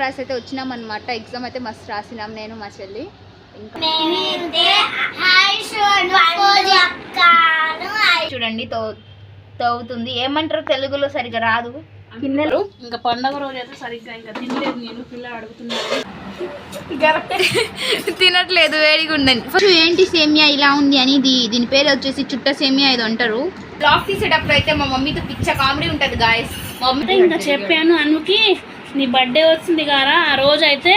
Exam రాసి అయితే వచ్చినాం అనమాట ఎగ్జామ్ అయితే మస్తు రాసినాం నేను మా చెల్లి. చూడండి తవ్వుతుంది. ఏమంటారు తెలుగులో సరిగా రాదు. కిన్నెలు. ఇంకా పండగ రోజు అయితే సరిగ్గా ఇంకా తినలేదు నేను పిల్ల అడుగుతున్నాను తినట్లేదు వేడిగా ఉందని. ఫస్ట్ ఏంటి సేమియా ఇలా ఉంది అని ఇది దీని పేరు వచ్చేసి చుట్ట సేమియా ఇది అంటారు. బ్లాగ్ తీసేటప్పుడు అయితే మా మమ్మీతో పిచ్చ కామెడీ ఉంటది గాయస్ అంటే ఇంకా చెప్పాను అందుకి నీ బర్త్డే వచ్చింది కదా ఆ రోజు అయితే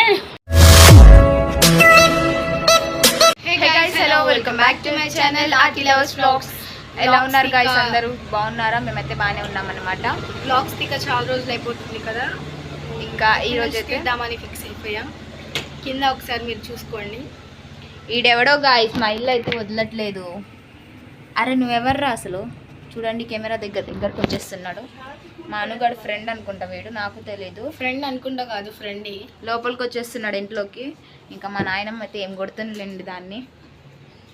hello welcome back to my channel ఆర్టి lovers ఎలా ఉన్నారు గైస్ అందరూ? బాగున్నారా? మేమైతే బాగానే ఉన్నాం అనమాట బ్లాగ్స్ ఇక చాలా రోజులు అయిపోతుంది కదా. ఇంకా ఈ రోజు అయితే తీద్దామని ఫిక్స్ అయిపోయాం. కింద ఒకసారి మీరు చూసుకోండి. ఈడెవడో గాయస్ మా ఇల్లు అయితే వదలట్లేదు. అరే నువ్వెవర్రా అసలు? చూడండి కెమెరా దగ్గర దగ్గరకు వచ్చేస్తున్నాడు. మా అనుగాడు ఫ్రెండ్ అనుకుంటా వీడు నాకు తెలియదు ఫ్రెండ్ అనుకుంటా కాదు ఫ్రెండ్ లోపలికి వచ్చేస్తున్నాడు ఇంట్లోకి. ఇంకా మా నాయనమ్మ అయితే ఏం కొడుతుండలేండి దాన్ని.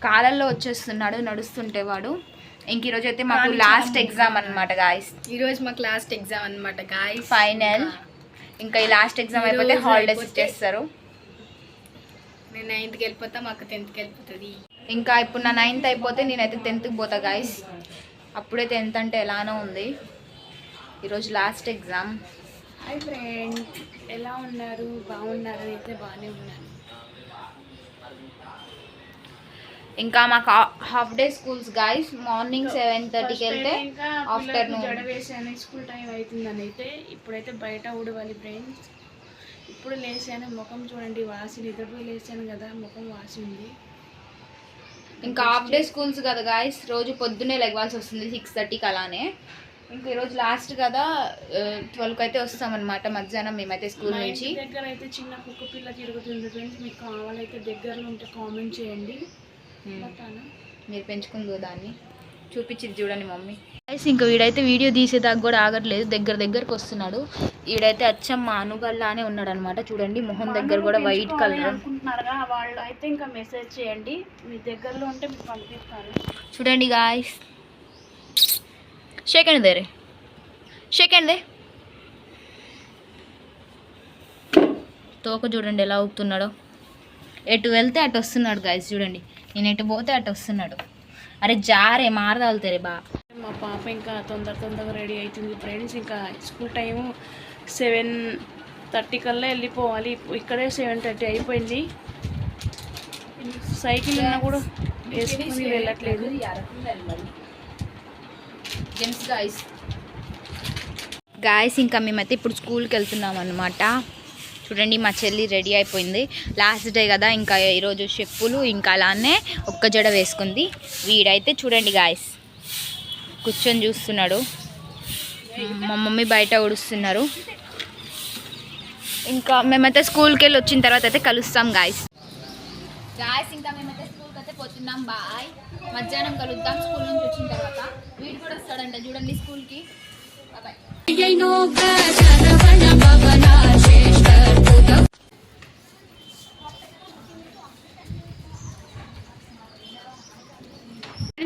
కాలల్లో వచ్చేస్తున్నాడు నడుస్తుంటే వాడు. ఇంక ఈరోజు అయితే మాకు లాస్ట్ ఎగ్జామ్ అనమాట గాయస్ ఈ రోజు మాకు లాస్ట్ ఎగ్జామ్ అన్నమాట గాయస్ ఫైనల్ ఇంకా ఈ లాస్ట్ ఎగ్జామ్ అయిపోతే హాలిడేస్ ఇచ్చేస్తారు. నేను నైన్త్కి వెళ్ళిపోతా మాకు టెన్త్కి వెళ్ళిపోతుంది. ఇంకా ఇప్పుడు నా నైన్త్ అయిపోతే నేనైతే టెన్త్కి పోతా గాయస్ అప్పుడే టెన్త్ అంటే ఎలానో ఉంది. ఈరోజు లాస్ట్ ఎగ్జామ్. హాయ్ ఫ్రెండ్ ఎలా ఉన్నారు? బాగున్నారు? అయితే బాగానే ఉన్నాను. ఇంకా మాకు half day schools guys. Morning seven థర్టీకి వెళ్తే ఆఫ్టర్నూన్. జడ వేసాను స్కూల్ టైం అవుతుందని అయితే ఇప్పుడైతే బయట ఊడవాలి ఫ్రెండ్స్. ఇప్పుడు లేసాను ముఖం చూడండి వాసి నిద్రపోయి లేసాను కదా ముఖం వాసి ఉంది. ఇంకా హాఫ్ డే స్కూల్స్ కదా గాయస్ రోజు పొద్దున్నే లెగవాల్సి వస్తుంది సిక్స్ థర్టీకి అలానే. ఇంకా ఈరోజు లాస్ట్ కదా ట్వెల్వ్కి అయితే వస్తామన్నమాట మధ్యాహ్నం మేమైతే స్కూల్ నుంచి. దగ్గర అయితే చిన్న కుక్క పిల్ల తిరుగుతుంది ఫ్రెండ్స్ మీకు కావాలైతే దగ్గరలో ఉంటే కామెంట్ చేయండి. మీరు పెంచుకుందో దాన్ని? చూపించింది చూడండి మమ్మీ. గైస్ ఇంకా వీడైతే వీడియో తీసేదాకా కూడా ఆగట్లేదు దగ్గర దగ్గరకు వస్తున్నాడు. వీడైతే అచ్చం అనుగల్లానే ఉన్నాడు అనమాట చూడండి మొహం దగ్గర కూడా వైట్ కలర్ అనుకుంటున్నారుగా వాళ్ళు అయితే ఇంకా మెసేజ్ చేయండి. మీ దగ్గరలో ఉంటే మీకు పంపిస్తాను. చూడండి గాయస్ సెకండ్ దేరే దే తోక చూడండి ఎలా ఊపుతున్నాడో. ఎటు వెళ్తే అటు వస్తున్నాడు గాయస్ చూడండి. నేను ఎటు పోతే అటు వస్తున్నాడు. అరే జారే మారదాలుతారే బా. మా పాప ఇంకా తొందర తొందరగా రెడీ అవుతుంది ఫ్రెండ్స్ ఇంకా స్కూల్ టైము సెవెన్ థర్టీ కల్లా వెళ్ళిపోవాలి. ఇక్కడే సెవెన్ థర్టీ అయిపోయింది. సైకిల్ ఉన్నా కూడా వేసుకుని వెళ్ళట్లేదు. జెంట్స్ గాయస్ గాయస్ ఇంకా మేమైతే ఇప్పుడు స్కూల్కి వెళ్తున్నాం అనమాట చూడండి మా చెల్లి రెడీ అయిపోయింది. లాస్ట్ డే కదా ఇంకా ఈరోజు చెప్పులు ఇంకా అలానే ఒక్క జడ వేసుకుంది. వీడైతే చూడండి గాయస్ కూర్చొని చూస్తున్నాడు. మా మమ్మీ బయట ఉడుస్తున్నారు ఇంకా మేమైతే స్కూల్కి వెళ్ళి వచ్చిన తర్వాత అయితే కలుస్తాం గాయస్ గాయస్ ఇంకా మేమైతే స్కూల్కి అయితే పోతున్నాం. బాయ్ మధ్యాహ్నం కలుద్దాం స్కూల్ నుంచి వచ్చిన తర్వాత. వీడు కూడా వస్తాడంట చూడండి స్కూల్కి. బాయ్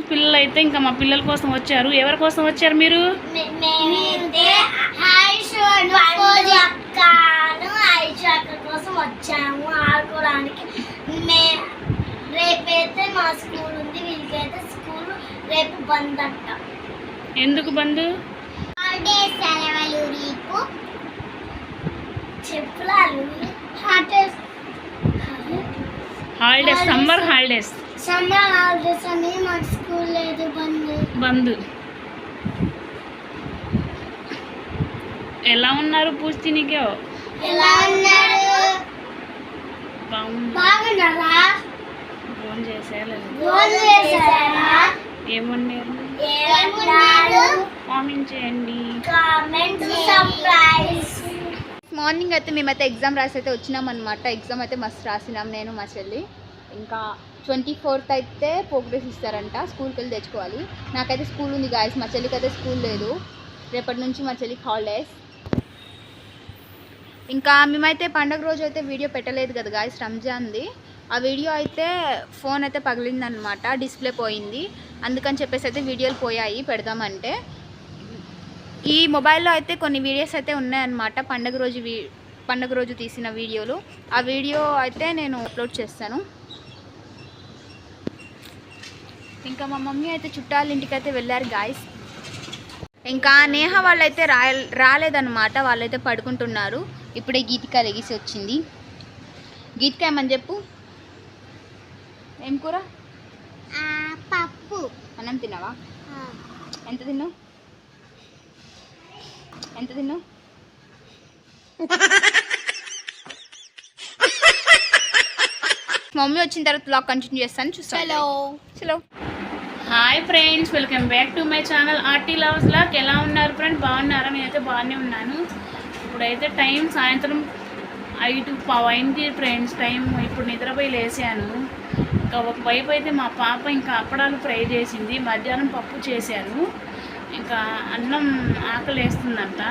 పిల్లలు అయితే ఇంకా మా పిల్లల కోసం వచ్చారు. ఎవరి కోసం వచ్చారు మీరు మేమైతే హాయ్ చూడండి ఫోజీ అక్కను హాయ్ అక్క కోసం వచ్చాము ఆడుకోవడానికి మే రేపైతే మా స్కూల్ ఉంది వీళ్ళకైతే స్కూల్ రేపు బంద్ అంట ఎందుకు బంధు హాలిడే సెలవులు రేపు చెప్పులాలు holidays. Holidays summer holidays. Summer holidays అని మాకు స్కూల్ లేదు బంద్. బంధు ఎలా ఉన్నారు పూర్తి నీకే? ఎలా ఉన్నారు? బాగున్నారా? ఫోన్ చేసేయాలి రోజు చేశారా ఏమన్నారు ఏమన్నారు కామెంట్ చేయండి. మార్నింగ్ అయితే మేమైతే ఎగ్జామ్ రాసి అయితే వచ్చినాం అనమాట ఎగ్జామ్ అయితే మస్తు రాసినాం నేను మా చెల్లి. ఇంకా ట్వంటీ ఫోర్త్ అయితే ప్రోగ్రెస్ ఇస్తారంట స్కూల్కి వెళ్ళి తెచ్చుకోవాలి. నాకైతే స్కూల్ ఉంది గాయస్ మా చెల్లికి అయితే స్కూల్ లేదు. రేపటి నుంచి మా చెల్లికి హాలిడేస్ ఇంకా మేమైతే పండగ రోజు అయితే వీడియో పెట్టలేదు కదా గాయస్ రంజాన్ది. ఆ వీడియో అయితే ఫోన్ అయితే పగిలిందనమాట డిస్ప్లే పోయింది. అందుకని చెప్పేసి అయితే వీడియోలు పోయాయి పెడదామంటే. ఈ మొబైల్లో అయితే కొన్ని వీడియోస్ అయితే ఉన్నాయన్నమాట. పండగ రోజు వీ పండుగ రోజు తీసిన వీడియోలు. ఆ వీడియో అయితే నేను అప్లోడ్ చేస్తాను. ఇంకా మా మమ్మీ అయితే చుట్టాల ఇంటికి అయితే వెళ్ళారు గాయస్. ఇంకా నేహ వాళ్ళైతే రా రాలేదన్నమాట. వాళ్ళైతే పడుకుంటున్నారు. ఇప్పుడే గీతిక లెగిసి వచ్చింది. గీతిక ఏమని చెప్పు? ఏం కూర? పప్పు అన్నం తిన్నావా? ఆ, ఎంత తిన్నావు? ఎంత తిన్నావు? మమ్మీ వచ్చిన తర్వాత బ్లాగ్ కంటిన్యూ చేస్తాను చూస్తాను హలో చలో hi friends welcome back to my channel RT loves lock ఎలా ఉన్నారు ఫ్రెండ్ బాగున్నారా? నేనైతే బాగానే ఉన్నాను. ఇప్పుడైతే టైం సాయంత్రం ఐదు పాయింట్కి ఫ్రెండ్స్ టైం ఇప్పుడు నిద్రపోయి లేచాను ఇంకా ఒకవైపు అయితే మా పాప ఇంకా అప్పడాలు ఫ్రై చేసింది మధ్యాహ్నం పప్పు చేశాను. ఇంకా అన్నం ఆకలి వేస్తుందంట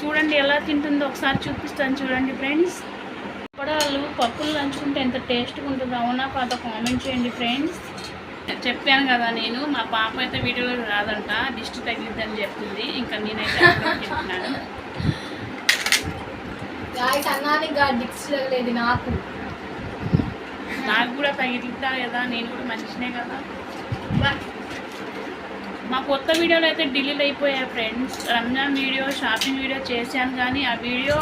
చూడండి ఎలా తింటుందో ఒకసారి చూపిస్తాను చూడండి ఫ్రెండ్స్ అప్పడాలు పప్పులు నంచుకుంటే ఎంత టేస్ట్గా ఉంటుందో అవునా కాదా కామెంట్ చేయండి ఫ్రెండ్స్ చెప్పాను కదా నేను మా పాప అయితే వీడియోలో రాదంట దిష్టి తగిలిద్దని చెప్తుంది ఇంకా నేనైతే అప్పుడే తింటున్నాను గాయకి అన్నానికి డిక్స్ తగలేదు నాకు. నాకు కూడా తగిలిద్దా కదా? నేను కూడా మనిషినే కదా? మా కొత్త వీడియోలు అయితే డిలీట్ అయిపోయాయి friends Ramzan video shopping video చేశాను కానీ ఆ వీడియో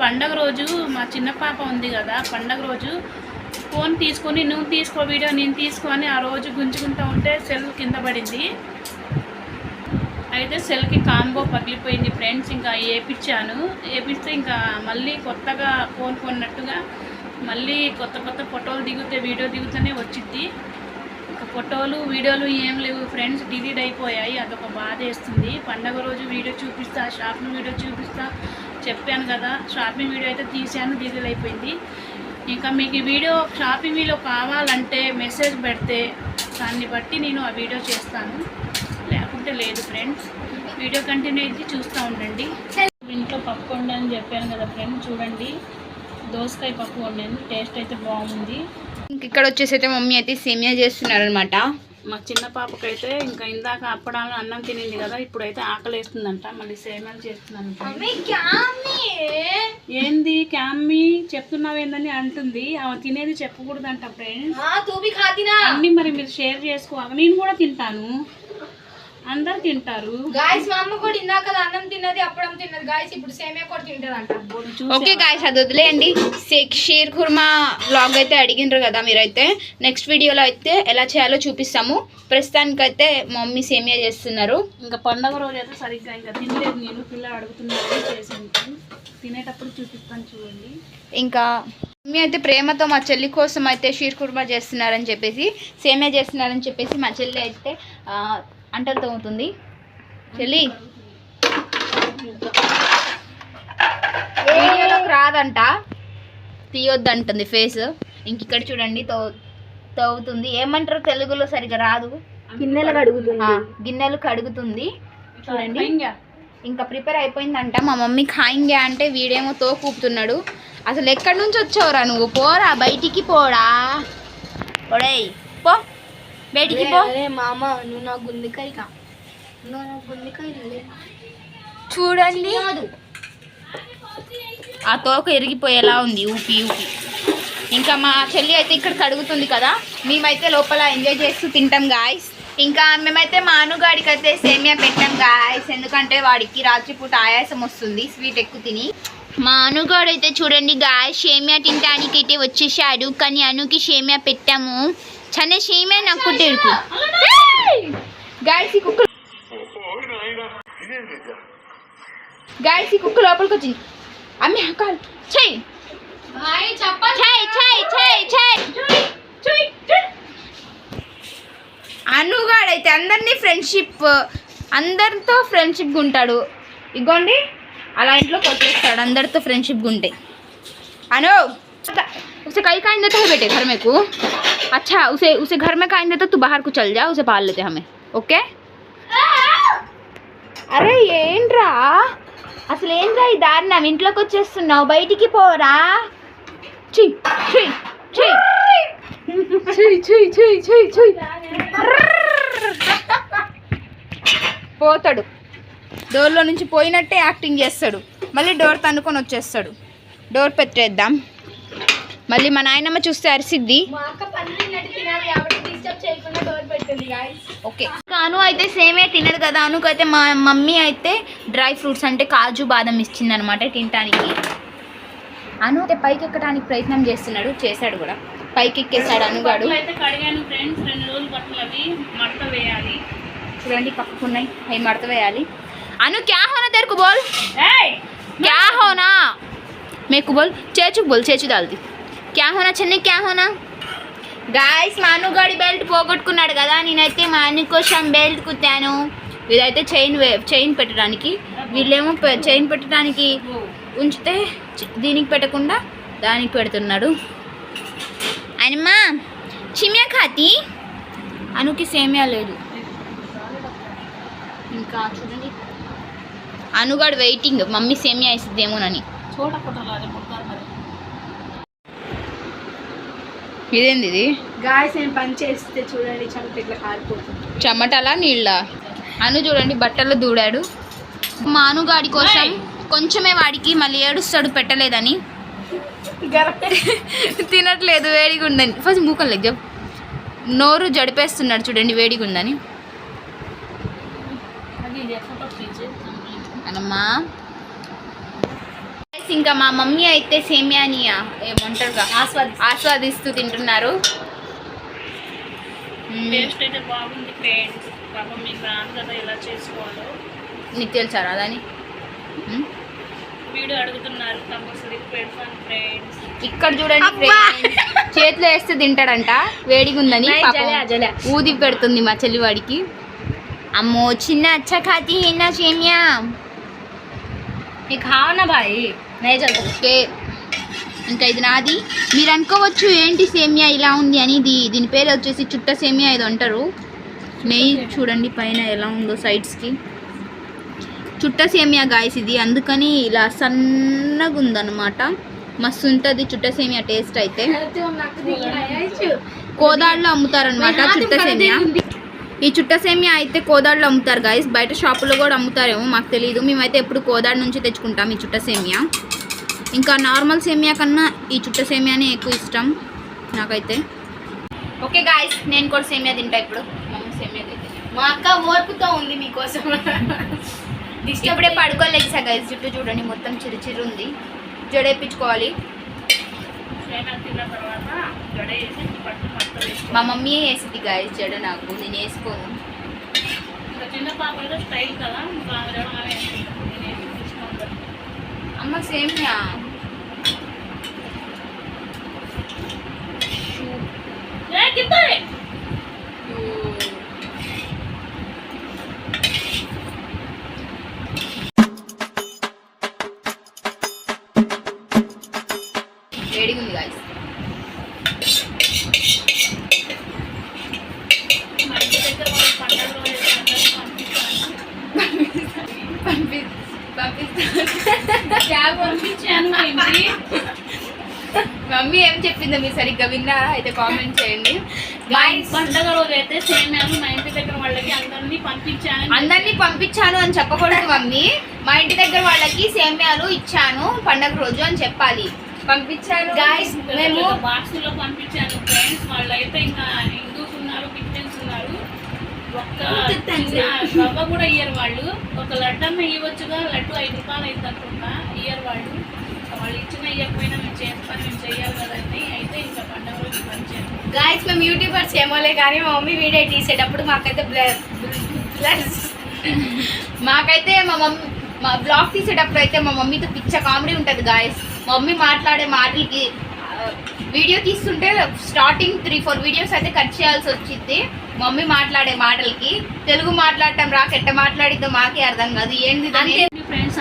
పండగ రోజు మా చిన్న పాప ఉంది కదా పండగ రోజు ఫోన్ తీసుకొని నువ్వు తీసుకో వీడియో నేను తీసుకో అని ఆ రోజు గుంజుకుంటూ ఉంటే సెల్ కింద పడింది. అయితే సెల్కి కాంబో పగిలిపోయింది ఫ్రెండ్స్ ఇంకా వేపించాను వేపిస్తే ఇంకా మళ్ళీ కొత్తగా ఫోన్ కొన్నట్టుగా మళ్ళీ కొత్త కొత్త ఫోటోలు దిగితే వీడియో దిగుతూనే వచ్చింది ఇంకా ఫోటోలు వీడియోలు ఏం లేవు ఫ్రెండ్స్ డిలీట్ అయిపోయాయి. అదొక బాధ వేస్తుంది. పండగ రోజు వీడియో చూపిస్తా షాపింగ్ వీడియో చూపిస్తా చెప్పాను కదా. షాపింగ్ వీడియో అయితే తీసాను డిలీట్ అయిపోయింది. ఇంకా మీకు ఈ వీడియో షాపింగ్ వీడియో కావాలంటే మెసేజ్ పెడితే దాన్ని బట్టి నేను ఆ వీడియో చేస్తాను. లేకుంటే లేదు ఫ్రెండ్స్ వీడియో కంటిన్యూ అయితే చూస్తూ ఉండండి. ఇంట్లో పప్పు వండాను చెప్పాను కదా ఫ్రెండ్స్ చూడండి. దోసకాయ పప్పు వండాను. టేస్ట్ అయితే బాగుంది. ఇంక ఇక్కడ వచ్చేసి అయితే మమ్మీ అయితే సేమియా చేస్తున్నారు అనమాట మా చిన్న పాపకైతే ఇంకా ఇందాక అప్పడాలు అన్నం తినింది కదా ఇప్పుడైతే ఆకలి వేస్తుందంట మళ్ళీ సేమలు చేస్తున్నాను ఏంది క్యామ్మి? చెప్తున్నావు ఏందని అంటుంది. ఆమె తినేది చెప్పకూడదంట ఫ్రెండ్స్ అన్ని మరి మీరు షేర్ చేసుకోవాలి నేను కూడా తింటాను. అందరు తింటారు. గాయస్ మా అమ్మ కూడా ఇందాక అన్నం తిన్నది అప్పడం తిన్నది. గాయస్ ఇప్పుడు సేమే కూడా తింటదంట. ఓకే గాయస్ అది వదిలేయండి. షీర్ కుర్మా వ్లాగ్ అయితే అడిగినారు కదా మీరైతే. నెక్స్ట్ వీడియోలో అయితే ఎలా చేయాలో చూపిస్తాము. ప్రస్తుతానికైతే మమ్మీ సేమియా చేస్తున్నారు. ఇంకా పండగ రోజు అయితే సరిగ్గా ఇంకా తినలేదు నేను. పిల్ల అడుగుతున్నాను తినేటప్పుడు చూపిస్తాను చూడండి. ఇంకా మమ్మీ అయితే ప్రేమతో మా చెల్లి కోసం అయితే షీర్ కుర్మా చేస్తున్నారని చెప్పేసి సేమియా చేస్తున్నారని చెప్పేసి మా చెల్లి అయితే ఆ, అంటలు తోముతుంది. చెల్లి. వీడియోలోకి రాదంట. తీయొద్దు అంటుంది ఫేస్. ఇంక ఇక్కడ చూడండి తో తవ్వుతుంది. ఏమంటారు తెలుగులో సరిగా రాదు. గిన్నెలు కడుగుతుంది. గిన్నెలు కడుగుతుంది. చూడండి. ఇంకా ఇంకా ప్రిపేర్ అయిపోయిందంట. మా మమ్మీ ఖాయింగే అంటే వీడేమో తో కూపుతున్నాడు. అసలు ఎక్కడి నుంచి వచ్చావురా నువ్వు? పోరా బయటికి పోరా ఒడేయ్ పో. బయటికి పో. అరే మామ నువ్వు నా గుందికాయ కా నువ్వు నా గుందికాయ చూడండి. ఆ తోక ఇరిగిపోయేలా ఉంది ఊపి ఊపి. ఇంకా మా చెల్లి అయితే ఇక్కడ కడుగుతుంది కదా మేమైతే లోపల ఎంజాయ్ చేస్తూ తింటాం గాయస్ ఇంకా మేమైతే మా అనుగాడికి అయితే సేమియా పెట్టాం గాయస్ ఎందుకంటే వాడికి రాత్రిపూట ఆయాసం వస్తుంది స్వీట్ ఎక్కువ తిని. మా అనుగాడు అయితే చూడండి గాయస్ సేమియా తినడానికి అయితే వచ్చేసాడు కానీ అనుకి సేమియా పెట్టాము. చనేషీమే నాకు కుట్టేడుకు గాయసి కుక్క గాయసి కుక్క లోపలికి వచ్చింది అమ్మే కాలు చెయ్యి అనుగాడైతే అందరినీ ఫ్రెండ్షిప్ అందరితో ఫ్రెండ్షిప్గా ఉంటాడు ఇగోండి అలా ఇంట్లోకి వచ్చేస్తాడు అందరితో ఫ్రెండ్షిప్గా ఉంటాయి అను उसे कहीं का देता है बेटे घर में को अच्छा उसे उसे घर में काइन देता तू बाहर को चल जा उसे पाल लेते हमें ओके అరే ఏంట్రా అసలు ఏంట్రా ఈ దారుణం ఇంట్లోకి వచ్చేస్తున్నావు బయటికి పోరా ఛీ ఛీ ఛీ ఛీ ఛీ ఛీ ఛీ ఛీ పోతాడు డోర్లో నుంచి పోయినట్టే యాక్టింగ్ చేస్తాడు మళ్ళీ డోర్ తన్నుకొని వచ్చేస్తాడు డోర్ పెట్టేద్దాం మళ్ళీ మా నాయనమ్మ చూస్తే అరిసిద్ది. ఓకే. అను అయితే సేమే తినదు కదా అనుకు అయితే మా మమ్మీ అయితే డ్రై ఫ్రూట్స్ అంటే కాజు బాదం ఇచ్చింది అనమాట తినటానికి. అను అయితే పైకి ఎక్కడానికి ప్రయత్నం చేస్తున్నాడు చేశాడు కూడా. పైకి ఎక్కేసాడు అనుగాడు చూడండి పక్కకున్నాయి అవి మడత వేయాలి. అను క్యా హోనా తెరకు బోల్ క్యా హోనా? మేకు బోల్ చేచుకు బోల్ చేచు దాల్ది. క్యా హోనా చెన్నై క్యా హోనా? గాయస్ మానుగాడి బెల్ట్ పోగొట్టుకున్నాడు కదా నేనైతే మా అన్న కోసం బెల్ట్ కుట్టాను. ఇదైతే చైన్ చైన్ పెట్టడానికి. వీళ్ళేమో చైన్ పెట్టడానికి ఉంచితే దీనికి పెట్టకుండా దానికి పెడుతున్నాడు. అనమ్మా చిమ్యా ఖాతి? అనుకి సేమియా లేదు. ఇంకా చూడండి. అనుగాడు వెయిటింగ్ మమ్మీ సేమియా ఇస్తుందేమోనని. చూడకుండా ఇదేంది ఇది? గాయస్ నేను పని చేస్తే చూడండి చెమట ఇట్లా కారిపోతుంది. చెమటలా నీళ్ళ? అను చూడండి బట్టలు దూడాడు. మా అనుగాడి కోసం కొంచెమే వాడికి మళ్ళీ ఏడుస్తాడు పెట్టలేదని. తినట్లేదు వేడిగా ఉందని ఫస్ట్ మూకం లెగ్ నోరు జడిపేస్తున్నాడు చూడండి వేడిగా ఉందని అనమ్మా Guys, ఇంకా మా మమ్మీ అయితే సేమియాని ఏమంటారుగా ఆస్వాది ఆస్వాదిస్తూ తింటున్నారు మ్మ్. టేస్ట్ అయితే బాగుంది ఫ్రెండ్స్ పాపం మీకు రాను కదా ఎలా చేసుకోవాలో నీకు తెలుసా రాదని మ్మ్. వీడియో అడుగుతున్నారు కంపల్సరీ పెడతాను ఫ్రెండ్స్ ఇక్కడ చూడండి friends. చేతిలో వేస్తే తింటాడంట వేడిగా ఉందని నై, పాపం జలే, జలే. ఊది పెడుతుంది మా చెల్లివాడికి అమ్మో చిన్న అచ్చ ఖాతి హేనా సేమియా ये खाओ ना भाई మేజర్. ఓకే. ఇంకా ఇది నాది. మీరు అనుకోవచ్చు ఏంటి సేమియా ఇలా ఉంది అని ఇది దీని పేరు వచ్చేసి చుట్ట సేమియా ఇది అంటారు. నెయ్యి చూడండి పైన ఎలా ఉందో సైడ్స్కి చుట్ట సేమియా గాయస్ ఇది. అందుకని ఇలా సన్నగా ఉందన్నమాట. మస్తు ఉంటుంది చుట్ట సేమియా టేస్ట్ అయితే. కోదాడులో అమ్ముతారనమాట చుట్ట సేమియా. ఈ చుట్ట సేమియా అయితే కోదాడులో అమ్ముతారు గాయస్ బయట షాపులో కూడా అమ్ముతారేమో మాకు తెలియదు మేమైతే ఎప్పుడు కోదాడు నుంచి తెచ్చుకుంటాం ఈ చుట్ట సేమియా. ఇంకా నార్మల్ సేమియా కన్నా ఈ చుట్ట సేమియానే ఎక్కువ ఇష్టం నాకైతే. ఓకే గాయస్ నేను కూడా సేమియా తింటా ఇప్పుడు. సేమియా తింటా మా అక్క ఓర్పుతో ఉంది మీకోసం. ఇప్పుడే పడుకోలేసా గైస్ జుట్టు చూడండి మొత్తం చిరు చిరు ఉంది. జడేపించుకోవాలి సేనా తిన్న తర్వాత గడ వేసి పట్టు మడత వేసి మా మమ్మీ వేసింది గాయస్ జడ నాకు నేను వేసుకోను. ఇంకా చిన్న పాపలు చెప్పిందో మీరు సరిగ్గా విన్నారా అయితే కామెంట్ చేయండి. పండగ రోజు అయితే సేమ్యాలు మా ఇంటి దగ్గర వాళ్ళకి అందరినీ పంపించాను. అందరినీ పంపించాను అని చెప్పకూడదు మమ్మీ. మా ఇంటి దగ్గర వాళ్ళకి సేమ్యాలు ఇచ్చాను పండగ రోజు అని చెప్పాలి. పంపించాను గాయస్ మేము బాక్సులో పంపించాను ఫ్రెండ్స్ వాళ్ళైతే ఇంకా హిందూస్ ఉన్నారు క్రిస్టియన్స్ ఉన్నారు. ఒక్క కూడా ఇయ్యరు వాళ్ళు. ఒక లడ్డన్న ఇవ్వచ్చుగా లడ్డు ఐదు రూపాయలు అయితే అనుకుంటా ఇయ్యరు వాళ్ళు. వాళ్ళు ఇచ్చిన ఇవ్వకపోయినా మేము చేస్తాను మేము చెయ్యాలి కదండి. అయితే ఇంకా పండగ రోజు పంచాను గాయస్ మేము యూట్యూబర్స్ ఏమోలే కానీ మా మమ్మీ వీడియో తీసేటప్పుడు మాకైతే మాకైతే మా మమ్మీ మా బ్లాగ్ తీసేటప్పుడు అయితే మా మమ్మీతో పిచ్చ కామెడీ ఉంటుంది గాయస్ మా మమ్మీ మాట్లాడే మాటలకి వీడియో తీస్తుంటే స్టార్టింగ్ త్రీ ఫోర్ వీడియోస్ అయితే కట్ చేయాల్సి వచ్చింది. మమ్మీ మాట్లాడే మాటలకి తెలుగు మాట్లాడటం రాక ఎట్ట మాట్లాడిద్దో మాకే అర్థం కాదు. ఏంది దాని- అంతే. ఫ్రెంड्स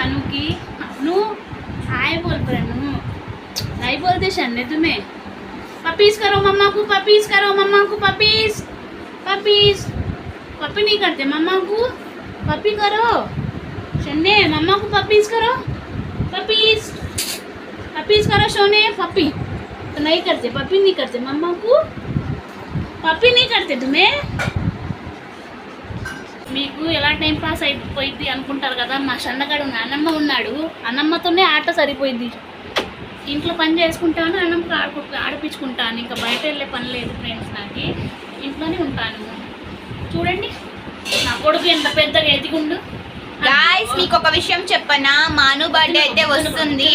हाय बोल नहीं बोलते पपीज करो, मम्मा को पपीज करो, मम्मा को पपीज पपीज पपी नहीं करते, मम्मा को। पपी करो। शन्ने मम्मा को पपीज करो। पपीज पपीज करो सोने पपी तो नहीं करते पपी नहीं करते, मम्मा को। पपी नहीं करते तुम्हें। మీకు ఎలా టైం పాస్ అయిపోయింది అనుకుంటారు కదా మా సన్నగాడు ఉన్న అన్నమ్మ ఉన్నాడు అన్నమ్మతోనే ఆట సరిపోయింది ఇంట్లో పని చేసుకుంటాను అన్నం ఆడుకు ఆడిపించుకుంటాను ఇంకా బయట వెళ్ళే పని లేదు ఫ్రెండ్స్ నాకు ఇంట్లోనే ఉంటాను. చూడండి నా కొడుకు ఎంత పెద్దగా ఎదిగుండు. గాయస్ మీకు ఒక విషయం చెప్పనా? మాను బర్త్డే అయితే వస్తుంది.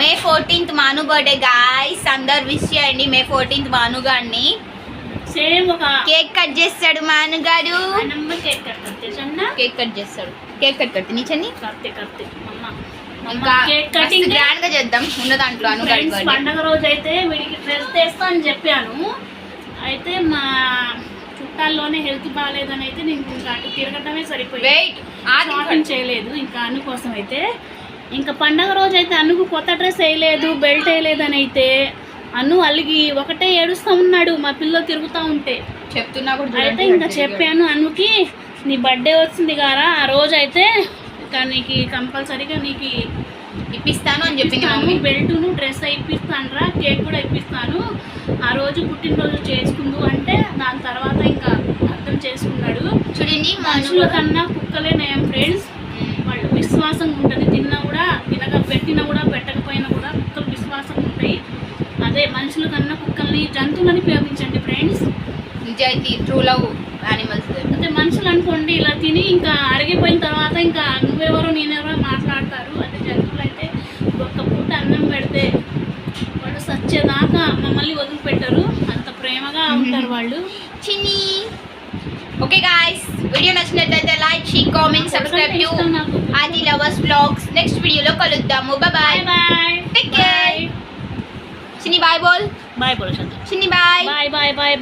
May fourteenth Manu birthday guys అందరు విష్ చేయండి మే ఫోర్టీన్త్ మాను గారిని సేమ్ ఒక కేక్ కట్ చేస్తాడు మాను గారు అన్నమ్మ కేక్ కట్టతే సన్న కేక్ కట్ చేస్తాడు. కేక్ కట్ కట్టి నీచని కత్తి కత్తి. మమ్మ ఇంకా కేక్ కటింగ్ గ్రాండ్గా చేద్దాం. ఉన్న దాంట్లో. పండగ రోజు అయితే వీడికి డ్రెస్ తెస్తా అని చెప్పాను. అయితే మా చుట్టాల్లోనే హెల్త్ బాగాలేదని అయితే నేను ఇంకా అటు తిరగటమే సరిపోయింది. వెయిట్ షాపింగ్ చేయలేదు. ఇంకా అను కోసం అయితే ఇంకా పండగ రోజు అయితే అనుకు కొత్త డ్రెస్ వేయలేదు బెల్ట్ వేయలేదని అయితే. అను అలిగి ఒకటే ఏడుస్తూ ఉన్నాడు మా పిల్లలు తిరుగుతూ ఉంటే. చెప్తున్నా కూడా అయితే ఇంకా చెప్పాను అనుకి నీ బర్త్డే వచ్చింది కారా ఆ రోజు అయితే ఇంకా నీకు కంపల్సరీగా నీకు ఇప్పిస్తాను అని మమ్మీ. బెల్ట్ను డ్రెస్ ఇప్పిస్తాను రా కేక్ కూడా ఇప్పిస్తాను ఆ రోజు పుట్టినరోజు చేసుకుందు అంటే దాని తర్వాత ఇంకా అర్థం చేసుకున్నాడు. చూడండి మాను మనుషుల కన్నా కుక్కలే నయం ఫ్రెండ్స్ వాళ్ళు విశ్వాసంగా ఉంటుంది తిన్నా కూడా తినక పెట్టినా కూడా పెట్టకపోయినా కూడా కుక్కలు విశ్వాసంగా ఉంటాయి. అదే మనుషుల కన్నా కుక్కల్ని జంతువులని ఉపయోగించండి ఫ్రెండ్స్ నిజాయితీ ట్రూ లవ్ యానిమల్స్ అయితే మనుషులు అనుకోండి ఇలా తిని ఇంకా అరిగిపోయిన తర్వాత ఇంకా నువ్వెవరో నేనెవరో మాట్లాడతారు. అదే జంతువులు అయితే ఒక్క పూట అన్నం పెడితే వాళ్ళు సచ్చేదాకా మమ్మల్ని వదిలిపెట్టరు. అంత ప్రేమగా ఉంటారు వాళ్ళు. చిన్ని. ఓకే గాయ్స్ వీడియో నచ్చినట్లయితే like share comment subscribe to నాకు. ఆది లవర్స్ బ్లాగ్స్ నెక్స్ట్ వీడియోలో కలుద్దాము. Bye bye bye Take care. Chinni bye బోల్ బాయ్ బోల్ Chinni bye bye bye bye